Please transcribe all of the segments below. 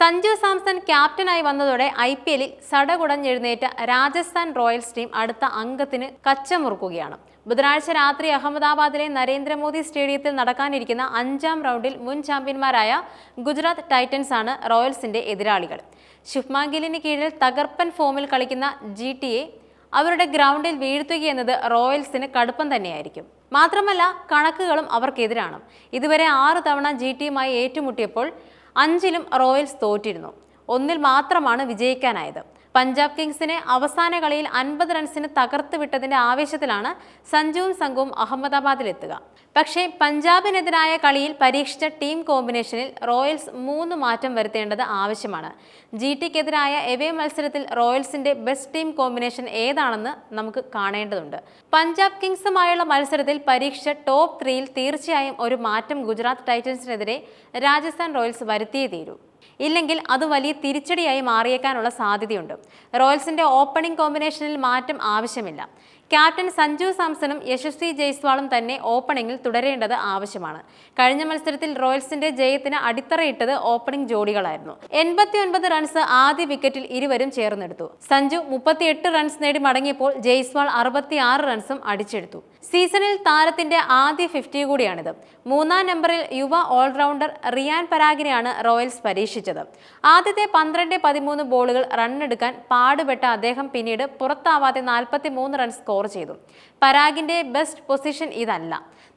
സഞ്ജു സാംസൺ ക്യാപ്റ്റനായി വന്നതോടെ I P എല്ലിൽ സടകുടഞ്ഞെഴുന്നേറ്റ രാജസ്ഥാൻ റോയൽസ് ടീം അടുത്ത അംഗത്തിന് കച്ചമുറുക്കുകയാണ്. ബുധനാഴ്ച രാത്രി അഹമ്മദാബാദിലെ നരേന്ദ്രമോദി സ്റ്റേഡിയത്തിൽ നടക്കാനിരിക്കുന്ന അഞ്ചാം റൗണ്ടിൽ മുൻ ചാമ്പ്യന്മാരായ ഗുജറാത്ത് ടൈറ്റൻസ് ആണ് റോയൽസിന്റെ എതിരാളികൾ. ശുഭ്മാൻ കീഴിൽ തകർപ്പൻ ഫോമിൽ കളിക്കുന്ന ജി അവരുടെ ഗ്രൗണ്ടിൽ വീഴ്ത്തുകയെന്നത് റോയൽസിന് കടുപ്പം തന്നെയായിരിക്കും. മാത്രമല്ല കണക്കുകളും അവർക്കെതിരാണ്. ഇതുവരെ ആറ് തവണ ജി ടിയുമായി ഏറ്റുമുട്ടിയപ്പോൾ അഞ്ചിലും റോയൽസ് തോറ്റിരുന്നു. ഒന്നിൽ മാത്രമാണ് വിജയിക്കാനായത്. പഞ്ചാബ് കിങ്സിനെ അവസാന കളിയിൽ അൻപത് റൺസിന് തകർത്ത് വിട്ടതിന്റെ ആവേശത്തിലാണ് സഞ്ജുവും സംഘവും അഹമ്മദാബാദിലെത്തുക. പക്ഷേ പഞ്ചാബിനെതിരായ കളിയിൽ പരീക്ഷിച്ച ടീം കോമ്പിനേഷനിൽ റോയൽസ് മൂന്ന് മാറ്റം വരുത്തേണ്ടത് ആവശ്യമാണ്. ജി ടിക്കെതിരായ എവേ മത്സരത്തിൽ റോയൽസിന്റെ ബെസ്റ്റ് ടീം കോമ്പിനേഷൻ ഏതാണെന്ന് നമുക്ക് കാണേണ്ടതുണ്ട്. പഞ്ചാബ് കിങ്സുമായുള്ള മത്സരത്തിൽ പരീക്ഷിച്ച ടോപ്പ് ത്രീയിൽ തീർച്ചയായും ഒരു മാറ്റം ഗുജറാത്ത് ടൈറ്റൻസിനെതിരെ രാജസ്ഥാൻ റോയൽസ് വരുത്തിയേ തീരൂ. ഇല്ലെങ്കിൽ അത് വലിയ തിരിച്ചടിയായി മാറിയേക്കാനുള്ള സാധ്യതയുണ്ട്. റോയൽസിന്റെ ഓപ്പണിംഗ് കോമ്പിനേഷനിൽ മാറ്റം ആവശ്യമില്ല. ക്യാപ്റ്റൻ സഞ്ജു സാംസണും യശസ്വി ജയ്സ്വാളും തന്നെ ഓപ്പണിംഗിൽ തുടരേണ്ടത് ആവശ്യമാണ്. കഴിഞ്ഞ മത്സരത്തിൽ റോയൽസിന്റെ ജയത്തിന് അടിത്തറയിട്ടത് ഓപ്പണിംഗ് ജോഡികളായിരുന്നു. എൺപത്തിയൊൻപത് റൺസ് ആദ്യ വിക്കറ്റിൽ ഇരുവരും ചേർന്നെടുത്തു. സഞ്ജു മുപ്പത്തിയെട്ട് റൺസ് നേടി മടങ്ങിയപ്പോൾ ജയ്സ്വാൾ അറുപത്തിയാറ് റൺസും അടിച്ചെടുത്തു. സീസണിൽ താരത്തിന്റെ ആദ്യ ഫിഫ്റ്റി കൂടിയാണിത്. മൂന്നാം നമ്പറിൽ യുവ ഓൾറൗണ്ടർ റിയാൻ പരാഗിനെയാണ് റോയൽസ് പരീക്ഷിച്ചത്. ആദ്യത്തെ പന്ത്രണ്ട് പതിമൂന്ന് ബോളുകൾ റണ്ണെടുക്കാൻ പാടുപെട്ട അദ്ദേഹം പിന്നീട് പുറത്താവാതെ നാൽപ്പത്തി റൺസ് റൺ സ്കോർ ചെയ്തു. പരാഗിന്റെ ബെസ്റ്റ് പൊസിഷൻ ഇതല്ല.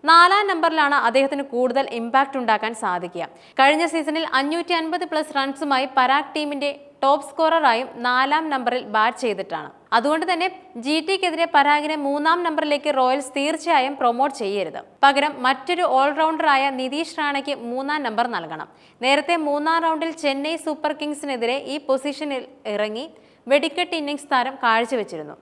നാലാം നമ്പറിലാണ് അദ്ദേഹത്തിന് കൂടുതൽ ഇമ്പാക്റ്റ് ഉണ്ടാക്കാൻ സാധിക്കുക. കഴിഞ്ഞ സീസണിൽ അഞ്ഞൂറ്റി അൻപത് പ്ലസ് റൺസുമായി പരാഗ് ടീമിന്റെ ടോപ്പ് സ്കോററായും നാലാം നമ്പറിൽ ബാറ്റ് ചെയ്തിട്ടാണ്. അതുകൊണ്ട് തന്നെ ജി ടിക്കെതിരെ പരാഗിനെ മൂന്നാം നമ്പറിലേക്ക് റോയൽസ് തീർച്ചയായും പ്രൊമോട്ട് ചെയ്യരുത്. പകരം മറ്റൊരു ഓൾറൗണ്ടറായ നിതീഷ് റാണയ്ക്ക് മൂന്നാം നമ്പർ നൽകണം. നേരത്തെ മൂന്നാം റൗണ്ടിൽ ചെന്നൈ സൂപ്പർ കിങ്സിനെതിരെ ഈ പൊസിഷനിൽ ഇറങ്ങി വെടിക്കെട്ട് ഇന്നിംഗ്സ് താരം കാഴ്ചവെച്ചിരുന്നു.